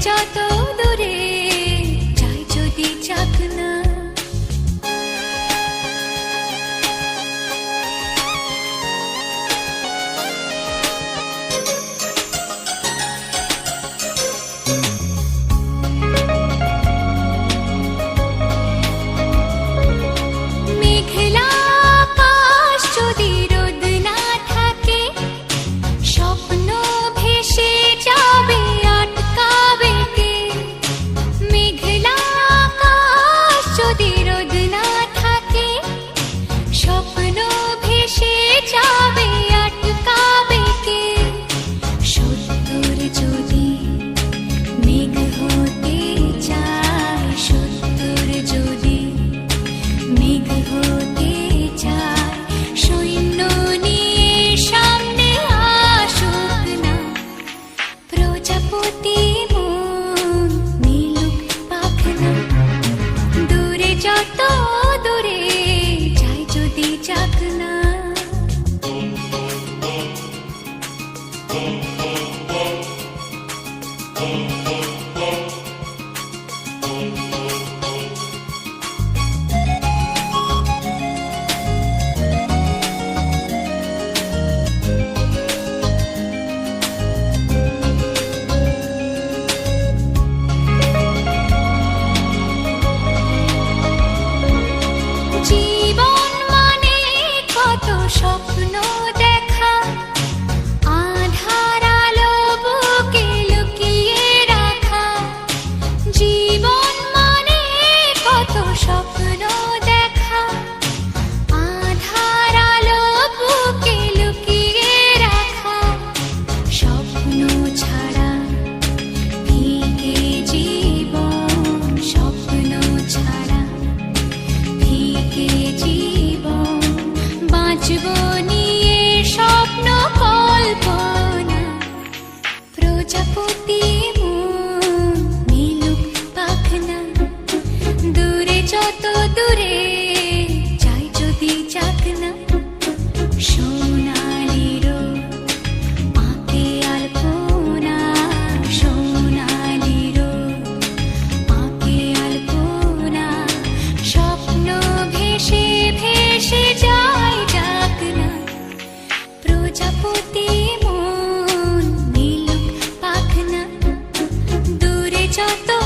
যত যত দূরে যাই যদি যাক না নিয়ে স্বপ্ন কল্পনা। প্রজাপতি নীলুক পাখনা। দূরে যত দূরে চাই যদি চাকনা। ちょっと